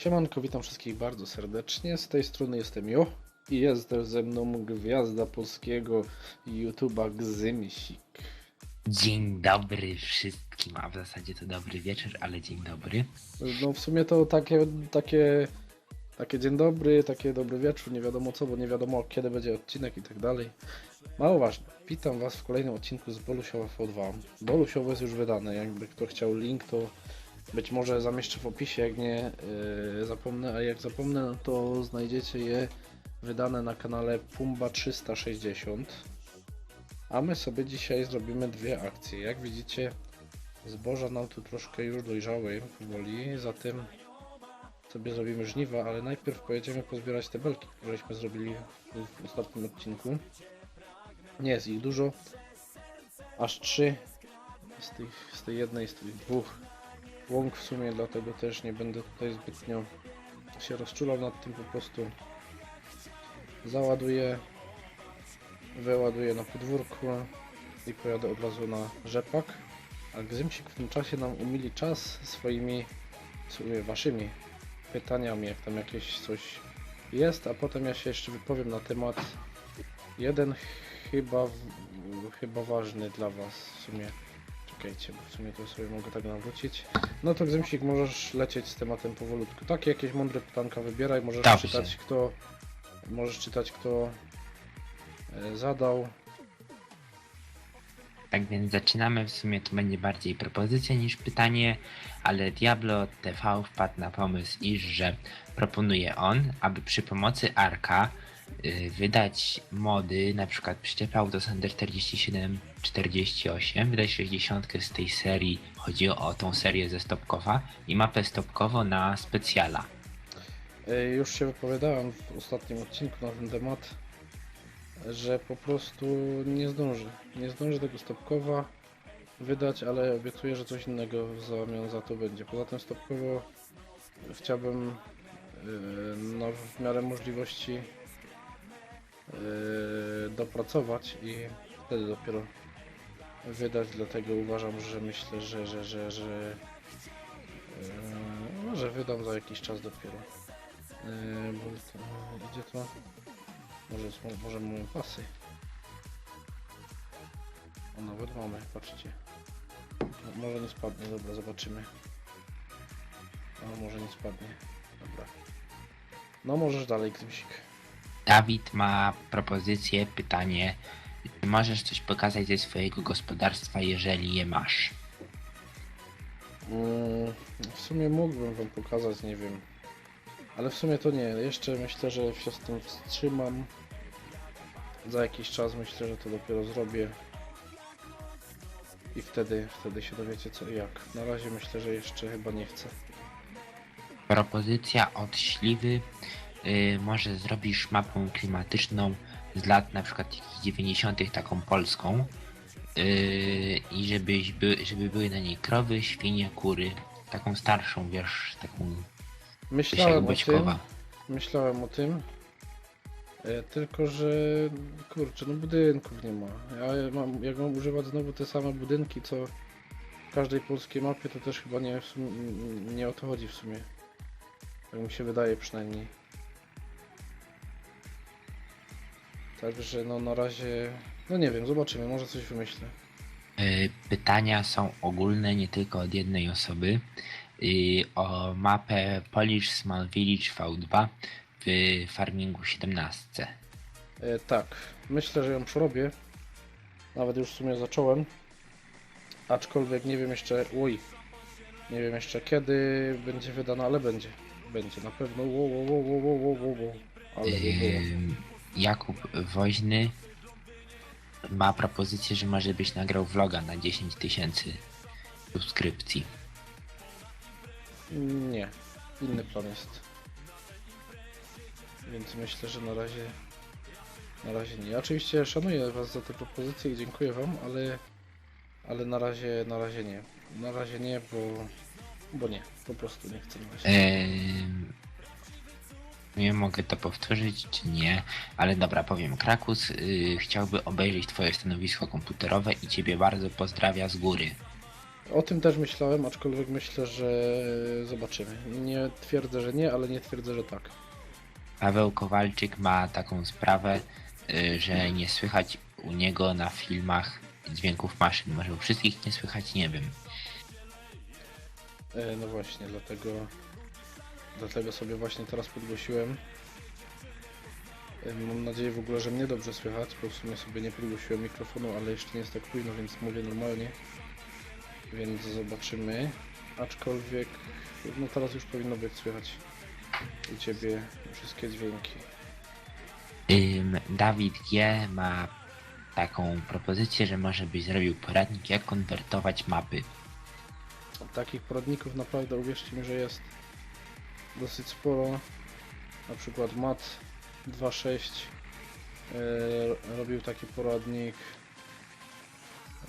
Siemanko, witam wszystkich bardzo serdecznie. Z tej strony jestem Jo i jest też ze mną gwiazda polskiego YouTube'a Gzymsik. Dzień dobry wszystkim, a w zasadzie to dobry wieczór, ale dzień dobry. No w sumie to takie, takie, takie dzień dobry, takie dobry wieczór, nie wiadomo co, bo nie wiadomo kiedy będzie odcinek i tak dalej. Mało ważne. Witam Was w kolejnym odcinku z Bolusiowa V2. Bolusiowo jest już wydane, jakby kto chciał link, to być może zamieszczę w opisie, jak nie yy, zapomnę, a jak zapomnę, no to znajdziecie je wydane na kanale Pumba 360. A my sobie dzisiaj zrobimy dwie akcje. Jak widzicie, zboża nam tu troszkę już dojrzały powoli, zatem sobie zrobimy żniwa, ale najpierw pojedziemy pozbierać te belki, któreśmy zrobili w, ostatnim odcinku. Nie jest ich dużo, aż trzy z, tych, z tej jednej, z tych dwóch łąk w sumie, dlatego też nie będę tutaj zbytnio się rozczulał nad tym, po prostu załaduję, wyładuję na podwórku i pojadę od razu na rzepak. A Gzymsik w tym czasie nam umili czas swoimi, w sumie waszymi pytaniami, jak tam jakieś coś jest, a potem ja się jeszcze wypowiem na temat jeden chyba, chyba ważny dla was w sumie. Czekajcie, bo w sumie to sobie mogę tak nawrócić. No to Gzymsik możesz lecieć z tematem powolutku. Takie jakieś mądre pytanka wybieraj, możesz Dobrze. czytać kto, możesz czytać kto e, zadał. Tak więc zaczynamy, w sumie to będzie bardziej propozycja niż pytanie, ale Diablo TV wpadł na pomysł, iż że proponuje on, aby przy pomocy Arka wydać mody, na przykład przyczepy Autosander 4748, wydać 60 z tej serii, chodzi o tą serię ze Stopkowa i mapę Stopkowo na specjala. E, Już się wypowiadałem w ostatnim odcinku na ten temat, że po prostu nie zdąży. Nie zdąży tego stopkowa wydać, ale obiecuję, że coś innego w zamian za to będzie. Poza tym stopkowo chciałbym e, no, w miarę możliwości dopracować i wtedy dopiero wydać, dlatego uważam, że myślę, że, że, że, że, e, no, że wydam za jakiś czas dopiero. Yy, bo to, to. Może, może mamy pasy. O, nawet mamy, patrzcie. No, może nie spadnie, dobra, zobaczymy. O, może nie spadnie. Dobra. No możesz dalej, Grzymsik. Dawid ma propozycję, pytanie, czy możesz coś pokazać ze swojego gospodarstwa, jeżeli je masz? Mm, w sumie mógłbym wam pokazać, nie wiem. Ale w sumie to nie. Jeszcze myślę, że się z tym wstrzymam. Za jakiś czas myślę, że to dopiero zrobię. I wtedy, wtedy się dowiecie co i jak. Na razie myślę, że jeszcze chyba nie chcę. Propozycja od Śliwy, y, może zrobisz mapę klimatyczną z lat na przykład jakichś 90 taką polską y, i żebyś by, żeby były na niej krowy, świnie, kury, taką starszą, wiesz, taką Myślałem o tym. Myślałem o tym. E, tylko, że kurczę, no budynków nie ma. Ja mam, jak mam używać znowu te same budynki, co w każdej polskiej mapie, to też chyba nie, sumie, nie o to chodzi w sumie. Tak mi się wydaje przynajmniej. Także no na razie, no nie wiem, zobaczymy, może coś wymyślę. Y, Pytania są ogólne, nie tylko od jednej osoby. Y, O mapę Polish Small Village V2 w Farmingu 17. E, tak, myślę, że ją przerobię. Nawet już w sumie zacząłem. Aczkolwiek nie wiem jeszcze. Uj. Nie wiem jeszcze kiedy będzie wydana, ale będzie. Będzie na pewno. Wo, wo, wo, wo, wo, wo, wo, wo. Ale było. Jakub Woźny ma propozycję, że może byś nagrał vloga na 10 tysięcy subskrypcji. Nie. Inny plan jest. Więc myślę, że na razie. Na razie nie. Oczywiście szanuję Was za te propozycje i dziękuję Wam, ale. Ale na razie, na razie nie. Na razie nie, bo. Bo nie. Po prostu nie chcę na nie mogę to powtórzyć, czy nie, ale dobra, powiem. Krakus y, chciałby obejrzeć twoje stanowisko komputerowe i ciebie bardzo pozdrawia z góry. O tym też myślałem, aczkolwiek myślę, że zobaczymy. Nie twierdzę, że nie, ale nie twierdzę, że tak. Paweł Kowalczyk ma taką sprawę, y, że nie słychać u niego na filmach dźwięków maszyn. Może u wszystkich nie słychać, nie wiem. E, No właśnie, dlatego, dlatego sobie właśnie teraz podgłosiłem. Mam nadzieję w ogóle, że mnie dobrze słychać, bo w sumie sobie nie podgłosiłem mikrofonu, ale jeszcze nie jest tak późno, więc mówię normalnie. Więc zobaczymy. Aczkolwiek, no teraz już powinno być słychać u Ciebie wszystkie dźwięki. Ym, Dawid G ma taką propozycję, że może byś zrobił poradnik, jak konwertować mapy. Takich poradników naprawdę uwierzcie mi, że jest dosyć sporo. Na przykład Mat 2.6 e, robił taki poradnik.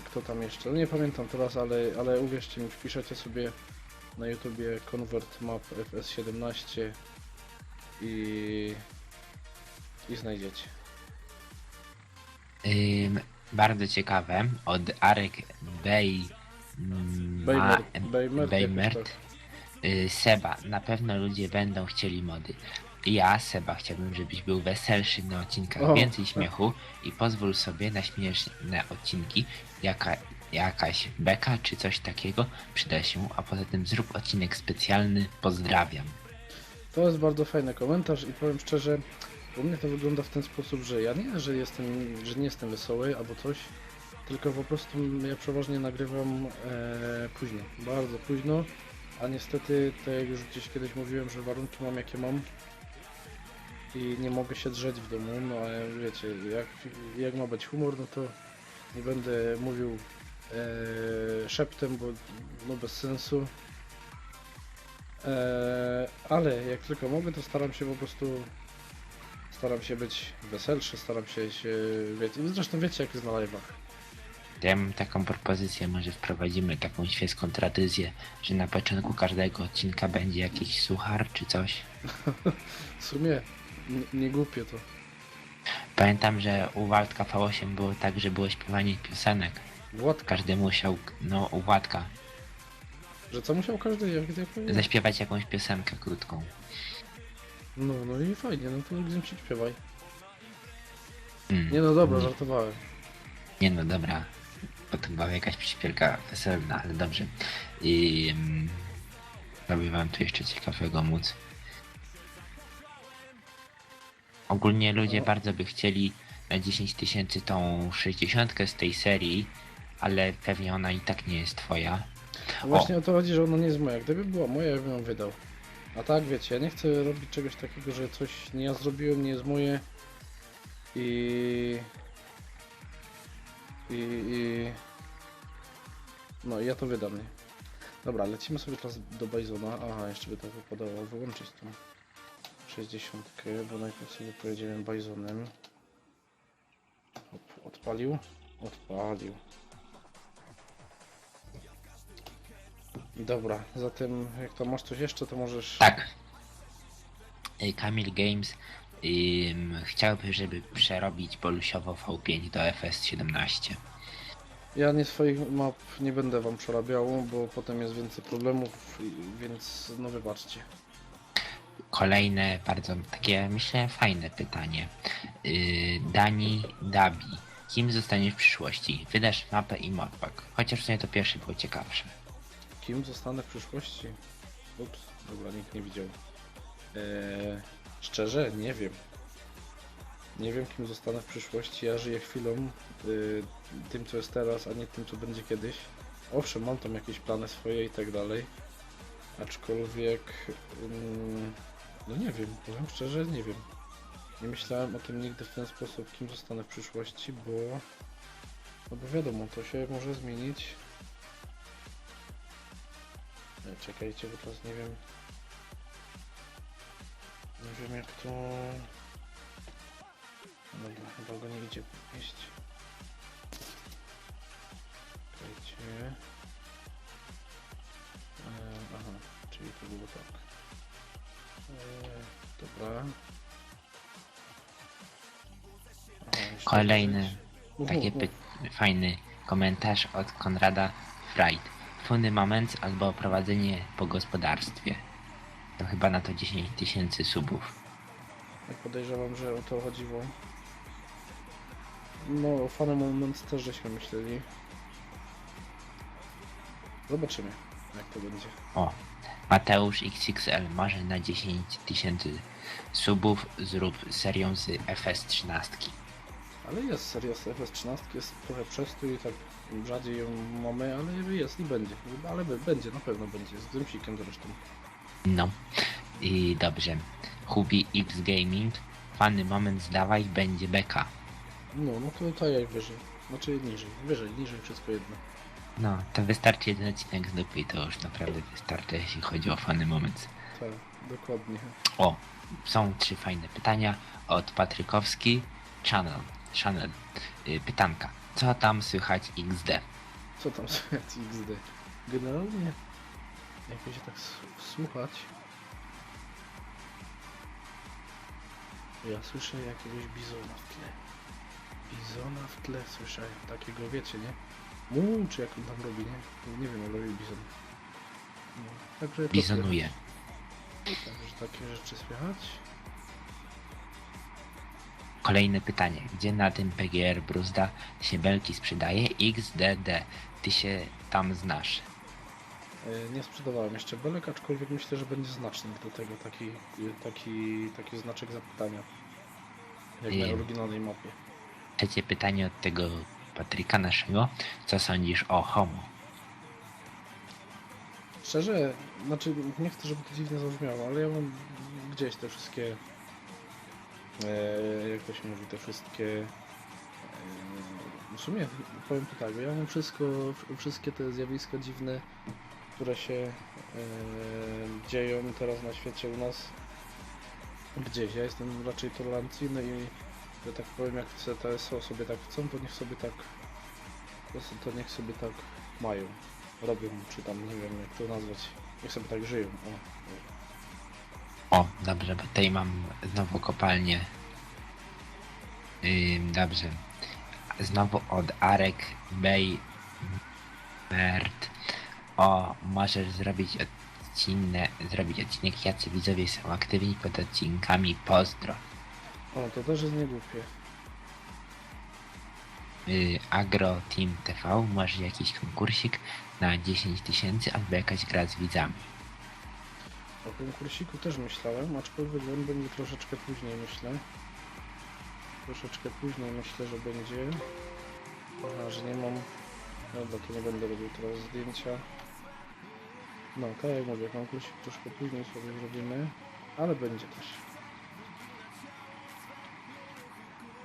Kto tam jeszcze? No nie pamiętam teraz, ale, ale uwierzcie mi, wpiszecie sobie na YouTubie Convert Map FS17 i, i znajdziecie. Ym, bardzo ciekawe, od Arek Bej... mm, Ma, Bejmer- Bejmer, Bejmert. Y, Seba, na pewno ludzie będą chcieli mody. Ja, Seba, chciałbym, żebyś był weselszy na odcinkach, O, więcej śmiechu i pozwól sobie na śmieszne odcinki, jaka, jakaś beka czy coś takiego przyda się, a poza tym zrób odcinek specjalny, pozdrawiam. To jest bardzo fajny komentarz i powiem szczerze, u mnie to wygląda w ten sposób, że ja nie, że jestem, że nie jestem wesoły albo coś, tylko po prostu ja przeważnie nagrywam e, późno, bardzo późno, a niestety, tak jak już gdzieś kiedyś mówiłem, że warunki mam jakie mam i nie mogę się drzeć w domu, no ale wiecie, jak, jak ma być humor, no to nie będę mówił e, szeptem, bo no bez sensu. Eee, ale jak tylko mogę, to staram się po prostu staram się być weselszy, staram się się, wiecie, zresztą wiecie jak jest na live'ach. Ja mam taką propozycję, może wprowadzimy taką świecką tradycję, że na początku każdego odcinka będzie jakiś suchar czy coś. W sumie nie głupie to. Pamiętam, że u Waldka V8 było tak, że było śpiewanie piosenek. Władka, Każdy musiał, no u Władka, że co musiał każdy, jak, jak powiem? zaśpiewać jakąś piosenkę krótką. No, no i fajnie, no to nigdy się śpiewaj. Mm. Nie no dobra, żartowałem. Nie no dobra, to była jakaś przyśpiewka weselna, ale dobrze. I mm, robię wam tu jeszcze ciekawego móc. Ogólnie ludzie O. bardzo by chcieli na 10 tysięcy tą 60 z tej serii, ale pewnie ona i tak nie jest twoja. Właśnie o to chodzi, że ona nie jest moja. Gdyby była moja, ja bym ją wydał. A tak, wiecie, ja nie chcę robić czegoś takiego, że coś nie ja zrobiłem, nie jest moje i... I... i... No i ja to wydam, nie? Dobra, lecimy sobie teraz do Bizona. Aha, jeszcze by to wypadało wyłączyć tą 60, bo najpierw sobie pojedziemy Bizonem. Hop, Odpalił? Odpalił. Dobra, zatem jak to masz coś jeszcze, to możesz... Tak. Kamil Games ym, chciałby, żeby przerobić polusiowo V5 do FS17. Ja nie swoich map nie będę wam przerabiał, bo potem jest więcej problemów, i- więc no wybaczcie. Kolejne bardzo takie, myślę, fajne pytanie. Yy, Dani Dabi. Kim zostaniesz w przyszłości? Wydasz mapę i modpack. Chociaż w sumie to pierwsze było ciekawsze. Kim zostanę w przyszłości? Ups, dobra, nikt nie widział. Eee, szczerze, nie wiem. Nie wiem, kim zostanę w przyszłości. Ja żyję chwilą, y, tym co jest teraz, a nie tym co będzie kiedyś. Owszem, mam tam jakieś plany swoje i tak dalej. Aczkolwiek, ym, no nie wiem, powiem szczerze, nie wiem. Nie myślałem o tym nigdy w ten sposób, kim zostanę w przyszłości, bo, no bo wiadomo, to się może zmienić. E, Czekajcie, bo teraz nie wiem. Nie wiem jak to. Dobra, chyba go nie idzie podnieść. Czekajcie. E, aha, czyli to było tak. E, dobra. Aha, Kolejny Taki py- fajny komentarz od Konrada Fried. funny moment albo prowadzenie po gospodarstwie. To chyba na to 10 tysięcy subów. Jak podejrzewam, że o to chodziło. No, Funny Moment też żeśmy myśleli. Zobaczymy, jak to będzie. O, Mateusz XXL może na 10 tysięcy subów zrób serią z FS13. Ale jest seria z FS13, jest trochę przestój, tak rzadziej ją mamy, ale jest i będzie. Ale będzie, na pewno będzie, z Grimsikiem zresztą. No i dobrze. Hubi X Gaming, fany moment zdawaj, będzie beka. No, no to, to jak wyżej. Znaczy niżej, wyżej, niżej, wszystko jedno. No, to wystarczy jeden odcinek z dupy i to już naprawdę wystarczy, jeśli chodzi o fany moment. Tak, dokładnie. O, są trzy fajne pytania od Patrykowski, Channel, Channel. Y, pytanka, co tam słychać XD? Co tam słychać XD? Generalnie, jakby się tak słuchać, ja słyszę jakiegoś bizona w tle. Bizona w tle słyszę, takiego wiecie, nie? Mu, czy jak on tam robi, nie? Nie wiem, ale robi bizon. No, także to Bizonuje. Także takie rzeczy słychać. Kolejne pytanie, gdzie na tym PGR Bruzda się belki sprzedaje? XDD, ty się tam znasz. E, Nie sprzedawałem jeszcze belek, aczkolwiek myślę, że będzie znacznik do tego, taki, taki, taki znaczek zapytania. Jak na Wiem. oryginalnej mapie. Trzecie pytanie od tego Patryka naszego, co sądzisz o homo? Szczerze, znaczy nie chcę, żeby to dziwnie zabrzmiało, ale ja mam gdzieś te wszystkie, e, jak to się mówi, te wszystkie, e, w sumie powiem to tak, ja mam wszystko, wszystkie te zjawiska dziwne, które się e, dzieją teraz na świecie u nas, gdzieś. Ja jestem raczej tolerancyjny i, że tak powiem, jak TSO sobie tak chcą, to niech sobie tak, to, niech sobie tak mają robią, czy tam nie wiem jak to nazwać. Niech sobie tak żyją. O, O, dobrze, bo tutaj mam znowu kopalnię. Ym, dobrze. Znowu od Arek Bay Mert. O, możesz zrobić odcinek, zrobić odcinek, jacy widzowie są aktywni pod odcinkami, pozdro. o to też jest niegłupie. Y, Agro Team TV, może jakiś konkursik na 10 tysięcy albo jakaś gra z widzami. O konkursiku też myślałem, aczkolwiek on będzie troszeczkę później myślę. Troszeczkę później myślę, że będzie. Aha, że nie mam. Dobra, to nie będę robił teraz zdjęcia. No, tak jak mówię, konkursik troszkę później sobie zrobimy, ale będzie też.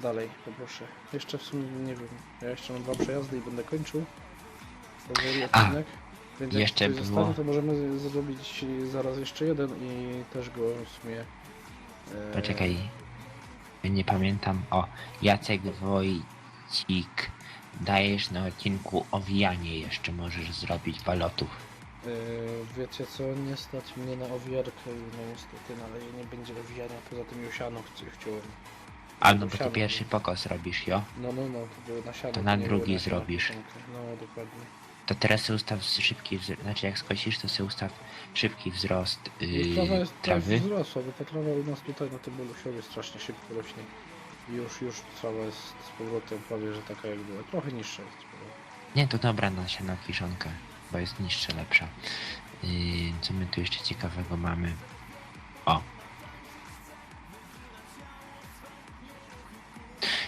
Dalej, poproszę. Jeszcze w sumie nie wiem. Ja jeszcze mam dwa przejazdy i będę kończył. Powoli odcinek. Więc jak jeszcze było- zostanie, to możemy zrobić zaraz jeszcze jeden i też go w sumie. e, Poczekaj. Nie pamiętam. O, Jacek Wojcik. Dajesz na odcinku owijanie jeszcze możesz zrobić balotów. E, wiecie co, nie stać mnie na owijarkę, no niestety, no, ale nie będzie owijania, poza tym Josiano chci- chciałem. A no bo ty Siano. pierwszy pokos robisz, jo? No, no, no, to było na siano. To na nie było drugi siano zrobisz. No, dokładnie. To teraz sobie ustaw szybki wzrost, znaczy jak skosisz to sobie ustaw szybki wzrost I trawa yy, jest tak trawy. wzrosła, bo ta trawa u nas tutaj na tym Bolusiowie strasznie szybko rośnie. I już, już trawa jest z powrotem prawie, że taka jak była. Trochę niższa jest. Nie, to dobra na siano kiszonkę, bo jest niższa, lepsza. Yy, co my tu jeszcze ciekawego mamy? O.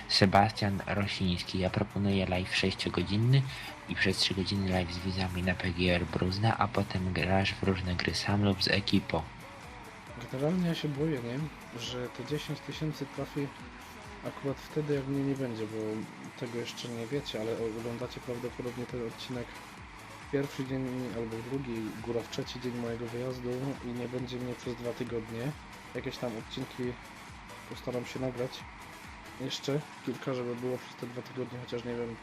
Sebastian Rosiński. Ja proponuję live 6-godzinny i przez 3 godziny live z widzami na PGR Bruzna, a potem grasz w różne gry sam lub z ekipą. Generalnie ja się boję, nie? Że te 10 tysięcy trafi akurat wtedy, jak mnie nie będzie, bo tego jeszcze nie wiecie, ale oglądacie prawdopodobnie ten odcinek pierwszy dzień albo w drugi, góra w trzeci dzień mojego wyjazdu i nie będzie mnie przez dwa tygodnie. Jakieś tam odcinki postaram się nagrać. Jeszcze kilka, żeby było przez te dwa tygodnie, chociaż nie wiem,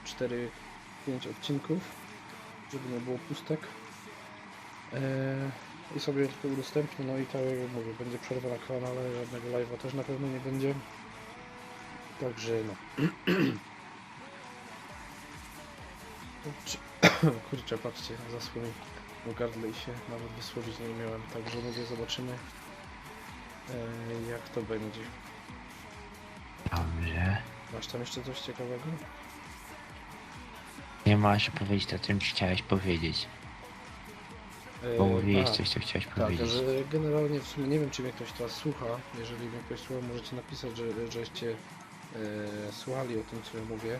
4-5 odcinków, żeby nie było pustek. Eee, i sobie tylko udostępnię, no i tak jak mówię, będzie przerwa na kanale, żadnego live'a też na pewno nie będzie. Także no. Kurczę, patrzcie, zaschło mi w gardle i się nawet wysłowić nie umiałem, także mówię, zobaczymy e, jak to będzie. Dobrze. Masz tam jeszcze coś ciekawego? Nie możesz powiedzieć o czym chciałeś powiedzieć. Bo E, mówiłeś a, coś, co chciałeś Tak, powiedzieć. że generalnie w sumie nie wiem, czy mnie ktoś teraz słucha. Jeżeli mnie ktoś słucha, możecie napisać, że, żeście e, słuchali o tym, co ja mówię.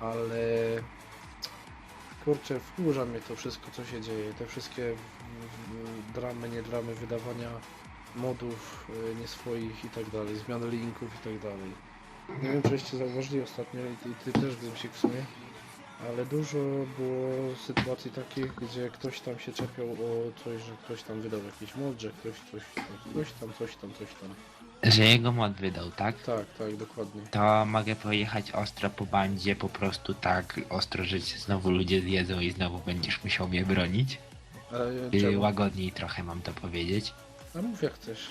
Ale kurczę, wkurza mnie to wszystko, co się dzieje. Te wszystkie dramy, nie dramy, wydawania modów e, nie swoich i tak dalej, zmiany linków i tak dalej. Nie wiem, czyście zauważyli ostatnio i ty, też wiem się w sumie. Ale dużo było sytuacji takich, gdzie ktoś tam się czepiał o coś, że ktoś tam wydał jakiś mod, że ktoś coś, coś tam, coś tam, coś tam. Że jego mod wydał, tak? Tak, tak, dokładnie. To mogę pojechać ostro po bandzie, po prostu tak ostro, że cię znowu ludzie zjedzą i znowu będziesz musiał mnie bronić. Ale Yy, czemu? łagodniej trochę mam to powiedzieć. A mów jak chcesz.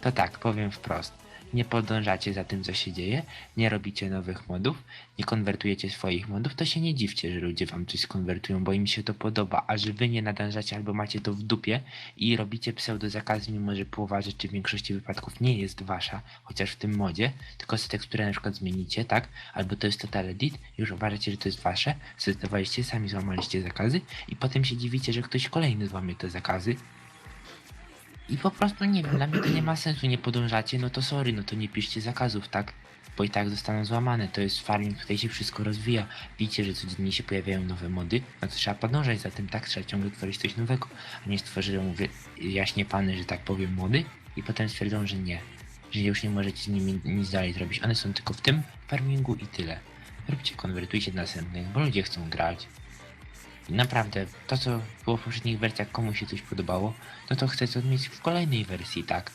To tak, powiem wprost. Nie podążacie za tym, co się dzieje, nie robicie nowych modów, nie konwertujecie swoich modów, to się nie dziwcie, że ludzie wam coś skonwertują, bo im się to podoba, a że wy nie nadążacie albo macie to w dupie i robicie pseudozakazy, mimo że połowa rzeczy w większości wypadków nie jest wasza, chociaż w tym modzie, tylko z teksturę na przykład zmienicie, tak? Albo to jest total edit, już uważacie, że to jest wasze, zdecydowaliście, sami złamaliście zakazy i potem się dziwicie, że ktoś kolejny złamie te zakazy, i po prostu nie wiem, dla mnie to nie ma sensu, nie podążacie, no to sorry, no to nie piszcie zakazów, tak? Bo i tak zostaną złamane, to jest farming, tutaj się wszystko rozwija. Widzicie, że codziennie się pojawiają nowe mody, no to trzeba podążać za tym, tak? Trzeba ciągle tworzyć coś nowego, a nie stworzyć, mówię, jaśnie pany, że tak powiem, mody i potem stwierdzą, że nie, że już nie możecie z nimi nic dalej zrobić. One są tylko w tym farmingu i tyle. Róbcie, konwertujcie następnych, bo ludzie chcą grać. I naprawdę, to co było w poprzednich wersjach, komu się coś podobało, no to chcę to mieć w kolejnej wersji, tak?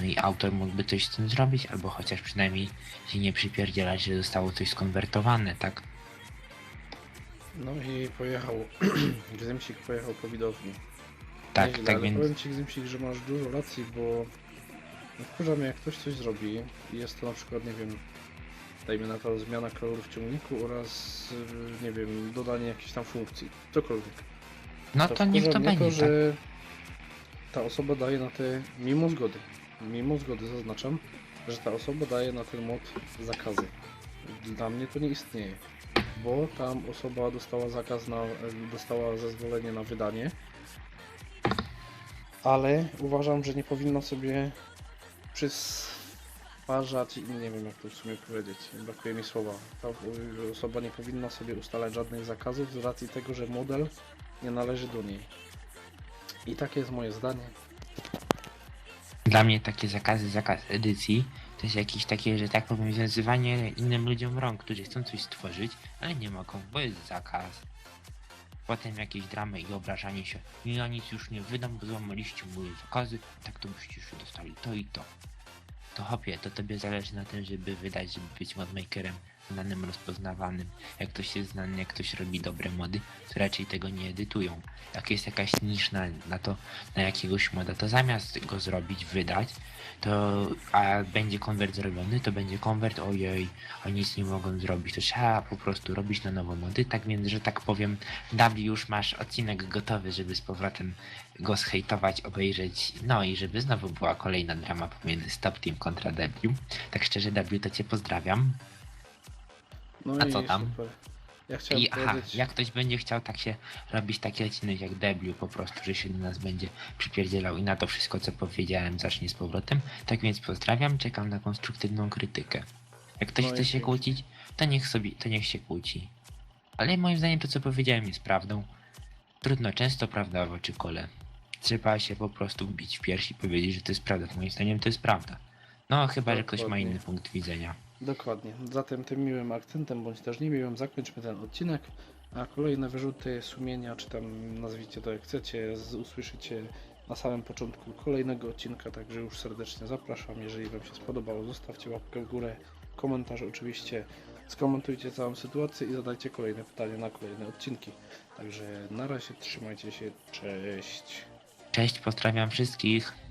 No i autor mógłby coś z tym zrobić, albo chociaż przynajmniej się nie przypierdzielać, że zostało coś skonwertowane, tak? No i pojechał, Gzymsik pojechał po widowni. Tak, Nieźle, tak ale więc... powiem Ci Gzymsik, że masz dużo racji, bo no wkurza mnie jak ktoś coś zrobi i jest to na przykład, nie wiem, dajmy na to zmiana koloru w ciągniku oraz, y, nie wiem, dodanie jakiejś tam funkcji, cokolwiek. No to niech wkurza to będzie, to, tak? że ta osoba daje na te, mimo zgody, mimo zgody zaznaczam, że ta osoba daje na ten mod zakazy. Dla mnie to nie istnieje, bo tam osoba dostała zakaz na, dostała zezwolenie na wydanie, ale uważam, że nie powinno sobie przysparzać, nie wiem jak to w sumie powiedzieć, brakuje mi słowa. Ta osoba nie powinna sobie ustalać żadnych zakazów z racji tego, że model nie należy do niej. I takie jest moje zdanie. Dla mnie takie zakazy, zakaz edycji, to jest jakieś takie, że tak powiem, związywanie innym ludziom rąk, którzy chcą coś stworzyć, ale nie mogą, bo jest zakaz. Potem jakieś dramy i obrażanie się. I ja nic już nie wydam, bo złamaliście moje zakazy, tak to byście już dostali to i to. To hopie, to tobie zależy na tym, żeby wydać, żeby być modmakerem znanym, rozpoznawanym. Jak ktoś jest znany, jak ktoś robi dobre mody, to raczej tego nie edytują. Jak jest jakaś nisz na, na to, na jakiegoś moda, to zamiast go zrobić, wydać, to a będzie konwert zrobiony, to będzie konwert, ojej, a nic nie mogą zrobić, to trzeba po prostu robić na nowo mody, tak więc, że tak powiem, W już masz odcinek gotowy, żeby z powrotem go zhejtować, obejrzeć, no i żeby znowu była kolejna drama pomiędzy Stop Team kontra W. Tak szczerze, W to cię pozdrawiam. No A i co tam? Super. Ja chciałem I aha, powiedzieć, jak ktoś będzie chciał tak się robić taki odcinek jak W, po prostu, że się do nas będzie przypierdzielał i na to wszystko, co powiedziałem, zacznie z powrotem. Tak więc pozdrawiam, czekam na konstruktywną krytykę. Jak ktoś No i chce się pięknie. kłócić, to niech sobie, to niech się kłóci. Ale moim zdaniem to, co powiedziałem, jest prawdą. Trudno, często prawda w oczy kole. Trzeba się po prostu wbić w piersi i powiedzieć, że to jest prawda. Moim zdaniem to jest prawda. No, chyba, że ktoś ma Dokładnie. inny punkt widzenia. Dokładnie. Zatem tym miłym akcentem, bądź też niemiłym, zakończmy ten odcinek, a kolejne wyrzuty sumienia, czy tam nazwijcie to jak chcecie, usłyszycie na samym początku kolejnego odcinka, także już serdecznie zapraszam. Jeżeli Wam się spodobało, zostawcie łapkę w górę, komentarz oczywiście, skomentujcie całą sytuację i zadajcie kolejne pytania na kolejne odcinki. Także na razie trzymajcie się, cześć. Cześć, pozdrawiam wszystkich.